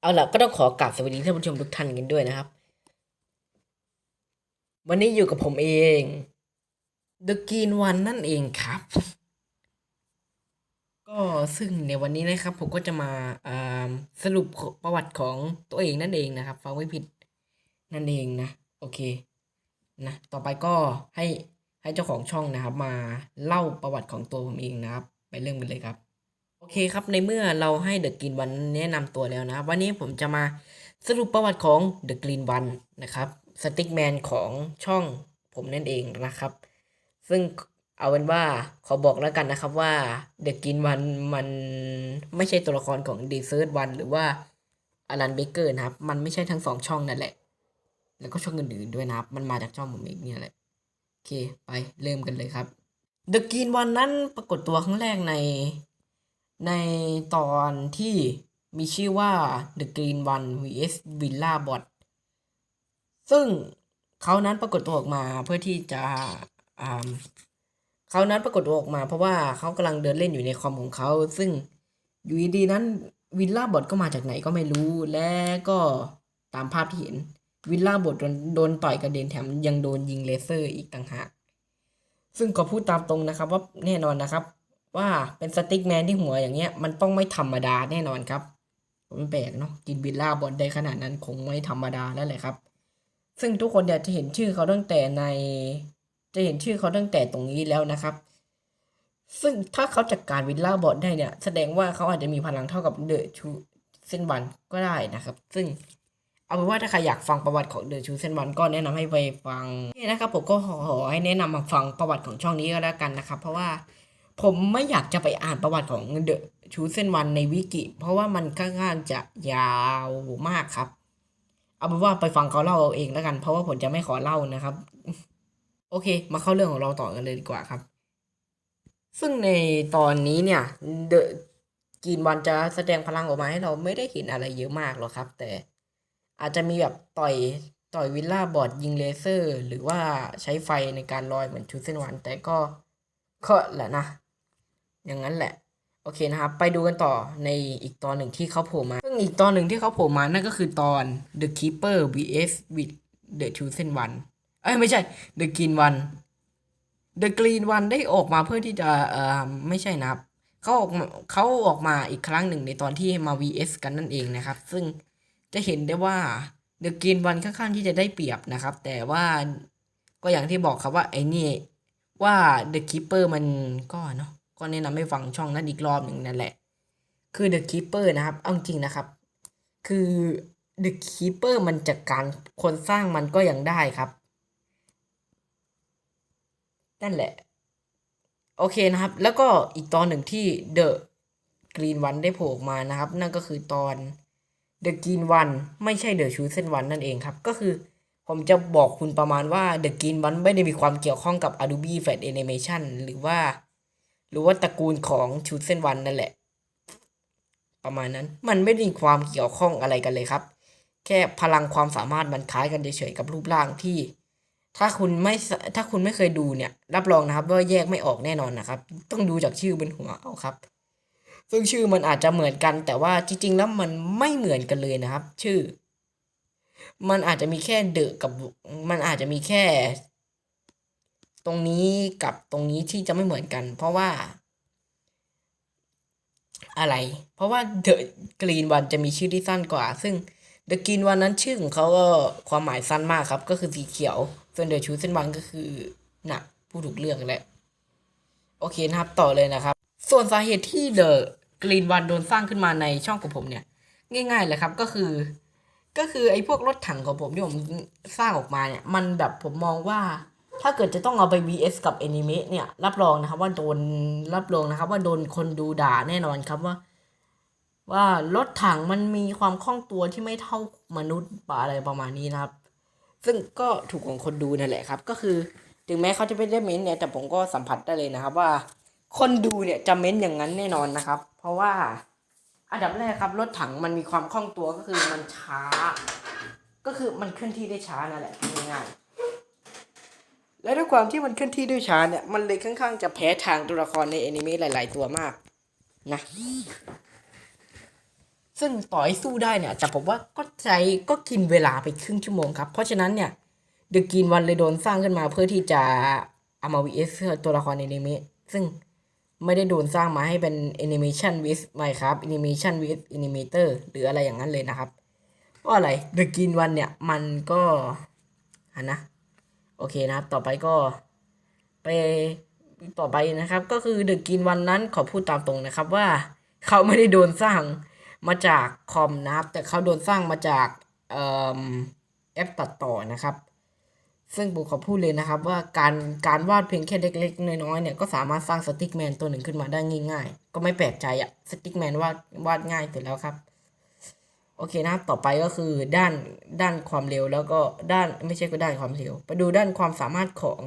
เอาล่ะก็ต้องขอกราบสวัสดีท่านผู้ชมทุกท่านกันด้วยนะครับ วันนี้อยู่กับผมเอง The Green One นั่นเองครับ ก็ซึ่งในวันนี้นะครับ ผมก็จะมาาสรุปประวัติของตัวเองนั่นเองนะครับฟังไม่ผิดนั่นเองนะ โอเคนะต่อไปก็ให้ให้เจ้าของช่องนะครับ มาเล่าประวัติของตัวผมเองนะครับ ไปเริ่มกันเลยครับ โอเคครับในเมื่อเราให้เดอะกรีนวันแนะนำตัวแล้วนะครับวันนี้ผมจะมาสรุปประวัติของเดอะกรีนวันนะครับสติ๊กแมนของช่องผมนั่นเองนะครับ ซึ่งเอาเป็นว่าขอบอกแล้วกันนะครับว่าเดอะกรีนวันมันไม่ใช่ตัวละครของดีเซิร์ตวันหรือว่าอลันเบเกอร์นะครับ มันไม่ใช่ทั้งสองช่องนั่นแหละ แล้วก็ช่องอื่นๆด้วยนะครับ มันมาจากช่องผมเองเนี่ยแหละโอเคไปเริ่มกันเลยครับ The Green One นั้นปรากฏตัวครั้งแรกใน ในตอนที่มีชื่อว่า The Green One vs Villa Bot ซึ่งเขานั้นปรากฏตัวออกมาเพื่อที่จะเขานั้นปรากฏตัวออกมา เพราะว่าเขากำลังเดินเล่นอยู่ในคอมของเขา ซึ่งอยู่ดีนั้นวิลล่าบอทก็มาจากไหนก็ไม่รู้และก็ตามภาพที่เห็น วิลล่าบอทโดนโดนต่อยกระเด็นแถมยังโดนยิงเลเซอร์อีกต่างหาก ซึ่งก็พูดตามตรงนะครับว่าแน่นอนนะครับ ว่าเป็นสติ๊กแมนที่หัวอย่างเงี้ยมันต้องไม่ธรรมดาแน่นอนครับผมแปลกเนาะกินวิลล่าบอลได้ขนาดนั้นคงไม่ธรรมดาแล้วแหละครับ ซึ่งทุกคนเนี่ยจะเห็นชื่อเขาตั้งแต่ใน จะเห็นชื่อเขาตั้งแต่ตรงนี้แล้วนะครับ ซึ่งถ้าเขาจัดการวิลล่าบอลได้เนี่ย แสดงว่าเขาอาจจะมีพลังเท่ากับเดอะชูเซนวันก็ได้นะครับ ซึ่งเอาเป็นว่าถ้าใครอยากฟังประวัติของเดอะชูเซนวันก็แนะนำให้ไปฟังนี่นะครับผมก็ขอให้แนะนำมาฟังประวัติของช่องนี้ก็แล้วกันนะครับ เพราะว่า ผมไม่อยากจะไปอ่านประวัติของเดอะชูเซนวันในวิกิ เพราะว่ามันค่อนข้างจะยาวมากครับ เอาเป็นว่าไปฟังเขาเล่าเอาเองแล้วกัน เพราะว่าผมจะไม่ขอเล่านะครับ โอเค มาเข้าเรื่องของเราต่อกันเลยดีกว่าครับ ซึ่งในตอนนี้เนี่ยเดอะกีนวันจะแสดงพลังออกมาให้เราไม่ได้เห็นอะไรเยอะมากหรอกครับ แต่อาจจะมีแบบต่อยต่อยวิลล่าบอดยิงเลเซอร์ หรือว่าใช้ไฟในการลอยเหมือนชูเซนวันแต่ก็ก็แหละนะ อย่างนั้นแหละโอเคนะครับ ไปดูกันต่อในอีกตอนหนึ่งที่เขาโผล่มาซึ่งอีกตอนหนึ่งที่เขาโผล่มานั่นก็คือตอน The Keeper vs with the Chosen One เอ้ยไม่ใช่ The Green One The Green One ได้ออกมาเพื่อที่จะเอ่อไม่ใช่นะครับเขาออกเขาออกมาอีกครั้งหนึ่งในตอนที่มา vs กันนั่นเองนะครับ ซึ่งจะเห็นได้ว่า The Green One ค่อนข้างที่จะได้เปรียบนะครับ แต่ว่าก็อย่างที่บอกครับว่าไอ้นี่ว่า The Keeper มันก็เนาะ ก็แนะนำให้ฟังช่องนั้นอีกรอบหนึ่งนั่นแหละ คือ The Keeper นะครับ เอาจริงนะครับ คือ The Keeper มันจัดการคนสร้างมันก็ยังได้ครับ นั่นแหละ โอเคนะครับ แล้วก็อีกตอนหนึ่งที่ The Green One ได้โผล่มานะครับ นั่นก็คือตอน The Green One ไม่ใช่ The Chosen One นั่นเองครับ ก็คือผมจะบอกคุณประมาณว่า The Green One ไม่ได้มีความเกี่ยวข้องกับ Adobe Flash Animation หรือว่า หรือว่าตระกูลของชูเส้นวันนั่นแหละ ประมาณนั้นมันไม่ได้มีความเกี่ยวข้องอะไรกันเลยครับ แค่พลังความสามารถมันคล้ายกันเฉยๆกับรูปร่างที่ ถ้าคุณไม่ถ้าคุณไม่เคยดูเนี่ย รับรองนะครับว่าแยกไม่ออกแน่นอนนะครับ ต้องดูจากชื่อบนหัวเอาครับ ซึ่งชื่อมันอาจจะเหมือนกัน แต่ว่าจริงๆแล้วมันไม่เหมือนกันเลยนะครับ ชื่อ มันอาจจะมีแค่เดอะกับมันอาจจะมีแค่ ตรงนี้กับตรงนี้ที่จะไม่เหมือนกัน เพราะว่า อะไร เพราะว่าเดอะกรีนวันจะมีชื่อที่สั้นกว่า ซึ่งเดอะกรีนวันนั้นชื่อของเขาก็ความหมายสั้นมากครับ ก็คือสีเขียว ส่วนเดอะชูเส้นวันก็คือหน่ะผู้ถูกเลือกแหละโอเคนะครับต่อเลยนะครับ ส่วนสาเหตุที่เดอะกรีนวันโดนสร้างขึ้นมาในช่องของผมเนี่ย ง่ายๆเลยครับก็คือ ก็คือไอ้พวกรถถังของผมที่ผมสร้างออกมาเนี่ย มันแบบผมมองว่า ถ้าเกิดจะต้องเอาไป vs กับแอนิเมะเนี่ย รับรองนะครับว่าโดนรับรองนะครับ ว่าโดนคนดูด่าแน่นอนครับว่า ว่ารถถังมันมีความคล่องตัวที่ไม่เท่ามนุษย์ปะอะไรประมาณนี้นะครับ ซึ่งก็ถูกของคนดูนั่นแหละครับ ก็คือถึงแม้เขาจะไม่ได้เม้นต์เนี่ยแต่ผมก็สัมผัสได้เลยนะครับ ว่า คนดูเนี่ยจะเม้นต์อย่างนั้นแน่นอนนะครับ เพราะว่าอันดับแรกครับรถถังมันมีความคล่องตัวก็คือมันช้า ก็คือมันเคลื่อนที่ได้ช้านั่นแหละง่ายๆ และด้วยความที่มันเคลื่อนที่ด้วยช้าเนี่ย มันเลยค่อนข้างจะแพ้ทางตัวละครในแอนิเมะหลาย ๆ ตัวมากนะ ซึ่งต่อให้สู้ได้เนี่ยแต่ผมว่าก็ใจก็กินเวลาไปครึ่งชั่วโมงครับ เพราะฉะนั้นเนี่ยเดอะกินวันเลยโดนสร้างขึ้นมาเพื่อที่จะเอามาวีเอสตัวละครในอนิเมะซึ่งไม่ได้โดนสร้างมาให้เป็นแอนิเมชันวิสไม่ครับแอนิเมชันวิสแอนิเมเตอร์หรืออะไรอย่างนั้นเลยนะครับเพราะอะไรเดอะกินวันเนี่ยมันก็หันนะ โอเคนะครับ ต่อไปก็ไปต่อไปนะครับ ก็คือเดอะกินวันนั้นขอพูดตามตรงนะครับว่าเขาไม่ได้โดนสร้างมาจากคอมนะครับ แต่เขาโดนสร้างมาจากออแอปตัดต่อนะครับ ซึ่งผมขอพูดเลยนะครับ ว่าการการวาดเพียงแค่เล็กๆน้อยๆเนี่ยก็สามารถสร้างสติ๊กแมนตัวหนึ่งขึ้นมาได้ง่ายๆ ก็ไม่แปลกใจอะสติ๊กแมนวาดวาดง่ายเสุดแล้วครับ โอเคนะครับ ต่อไปก็คือด้านด้านความเร็วแล้วก็ด้านไม่ใช่ก็ด้านความเร็ว ไปดูด้านความสามารถของ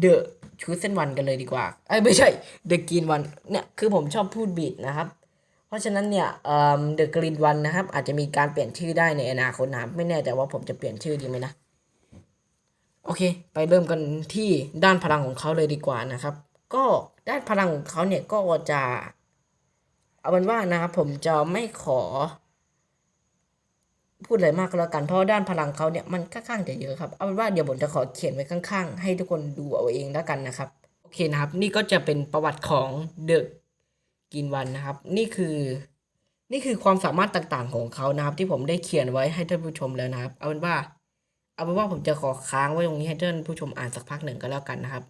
เดอะชูเซนวันกันเลยดีกว่าไอ้ไม่ใช่เดอะกรีนวันเนี่ยคือผมชอบพูดบีดนะครับ เพราะฉะนั้นเนี่ยเอ่อเดอะกรีนวันนะครับ อาจจะมีการเปลี่ยนชื่อได้ในอนาคตนะครับไม่แน่ใจว่าผมจะเปลี่ยนชื่อดีไหมนะ โอเค ไปเริ่มกันที่ด้านพลังของเขาเลยดีกว่านะครับ ก็ด้านพลังของเขาเนี่ยก็จะเอาเป็นว่านะครับผมจะไม่ขอ พูดอะไรมากก็แล้วกันเพราะด้านพลังเขาเนี่ยมันค่อนข้างจะเยอะครับเอาเป็นว่าเดี๋ยวผมจะขอเขียนไว้ข้างๆ ให้ทุกคนดูเอาเองแล้วกันนะครับโอเคนะครับนี่ก็จะเป็นประวัติของเดอะกินวันนะครับ นี่คือนี่คือความสามารถต่างๆของเขานะครับ ที่ผมได้เขียนไว้ให้ท่านผู้ชมแล้วนะครับ เอาเป็นว่า เอาเป็นว่าผมจะขอค้างไว้ตรงนี้ให้ท่านผู้ชมอ่านสักพักหนึ่งก็แล้วกันนะครับ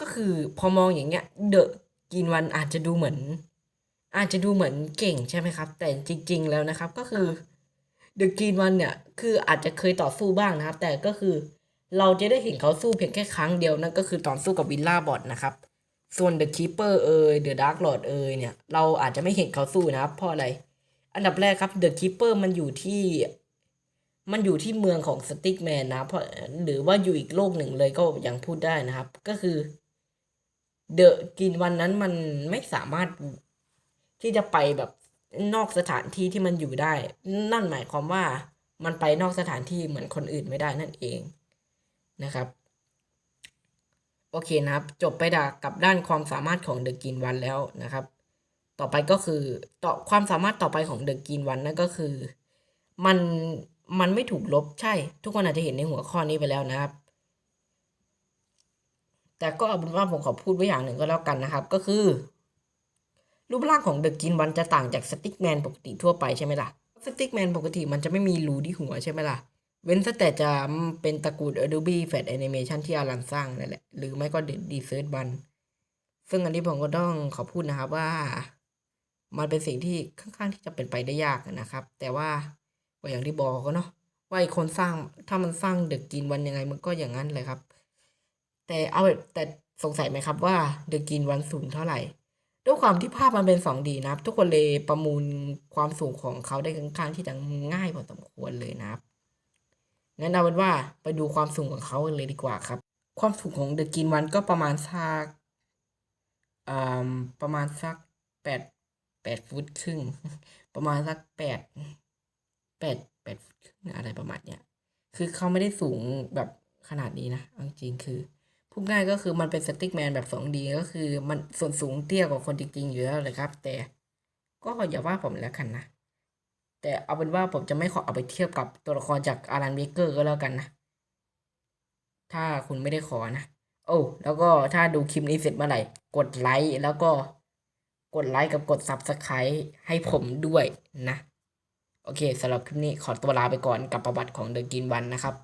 ก็คือพอมองอย่างเงี้ยเดอะกินวันอาจจะดูเหมือน อาจจะดูเหมือนเก่งใช่ไหมครับ แต่จริง ๆ แล้วนะครับก็คือเดอะกินวันเนี่ยคืออาจจะเคยต่อสู้บ้างนะครับ แต่ก็คือเราจะได้เห็นเขาสู้เพียงแค่ครั้งเดียวนั่นก็คือตอนสู้กับวิลล่าบอทนะครับส่วนเดอะคีเปอร์เอยเดอะดาร์กลอดเอยเนี่ยเราอาจจะไม่เห็นเขาสู้นะครับเพราะอะไร อันดับแรกครับเดอะคีเปอร์มันอยู่ที่ มันอยู่ที่เมืองของสติ๊กแมนนะเพราะหรือว่าอยู่อีกโลกหนึ่งเลยก็ยังพูดได้นะครับ ก็คือเดอะกินวันนั้นมันไม่สามารถ ที่จะไปแบบนอกสถานที่ที่มันอยู่ได้ นั่นหมายความว่ามันไปนอกสถานที่เหมือนคนอื่นไม่ได้นั่นเองนะครับ โอเคนะครับ จบไปดากับด้านความสามารถของเดอะกินวันแล้วนะครับ ต่อไปก็คือต่อความสามารถต่อไปของเดอะกินวันนั่นก็คือ มันมันไม่ถูกลบใช่ ทุกคนอาจจะเห็นในหัวข้อนี้ไปแล้วนะครับ แต่ก็เอาเป็นว่าผมขอพูดไว้อย่างหนึ่งก็แล้วกันนะครับ ก็คือ รูปร่างของเดอะกินวันจะต่างจากสติ๊กแมนปกติทั่วไปใช่ไหมล่ะสติ๊กแมนปกติมันจะไม่มีรูที่หัวใช่ไหมล่ะ เว้นแต่จะเป็นตระกูล Adobe Flash Animation ที่อารันสร้างนั่นแหละ หรือไม่ก็ Desert One ซึ่งอันนี้ผมก็ต้องขอพูดนะครับว่า มันเป็นสิ่งที่ค่อนข้างที่จะเป็นไปได้ยากนะครับ แต่ว่าก็อย่างที่บอกก็เนาะว่าไอคนสร้างถ้ามันสร้างเดอะกินวันยังไงมันก็อย่างนั้นเลยครับ แต่เอาแต่สงสัยไหมครับว่าเดอะกินวันสูงเท่าไหร่ ด้วยความที่ภาพมันเป็น 2D นะครับ ทุกคนเลยประมูลความสูงของเขาได้ค่อนข้างที่จะง่ายพอสมควรเลยนะครับ งั้นเอาเป็นว่าไปดูความสูงของเขากันเลยดีกว่าครับ ความสูงของเดอะกินวันก็ประมาณสักประมาณสักแปดแปดฟุตครึ่ง ประมาณสักแปดแปดแปดฟุตครึ่งอะไรประมาณเนี้ย คือเขาไม่ได้สูงแบบขนาดนี้นะจริงๆคือ พูดง่ายก็คือมันเป็นสติ๊กแมนแบบ 2D ก็คือมันส่วนสูงเตี้ยกว่าคนจริงๆอยู่แล้วเลยครับ แต่ก็อย่าว่าผมแล้วกันนะ แต่เอาเป็นว่าผมจะไม่ขอเอาไปเทียบกับตัวละครจากอารันเบเกอร์ก็แล้วกันนะ ถ้าคุณไม่ได้ขอนะ โอ้แล้วก็ถ้าดูคลิปนี้เสร็จเมื่อไหร่ กดไลค์แล้วก็กดไลค์กับกด Subscribe ให้ผมด้วยนะ โอเคสำหรับคลิปนี้ขอตัวลาไปก่อนกับประวัติของเดอะกินวันนะครับ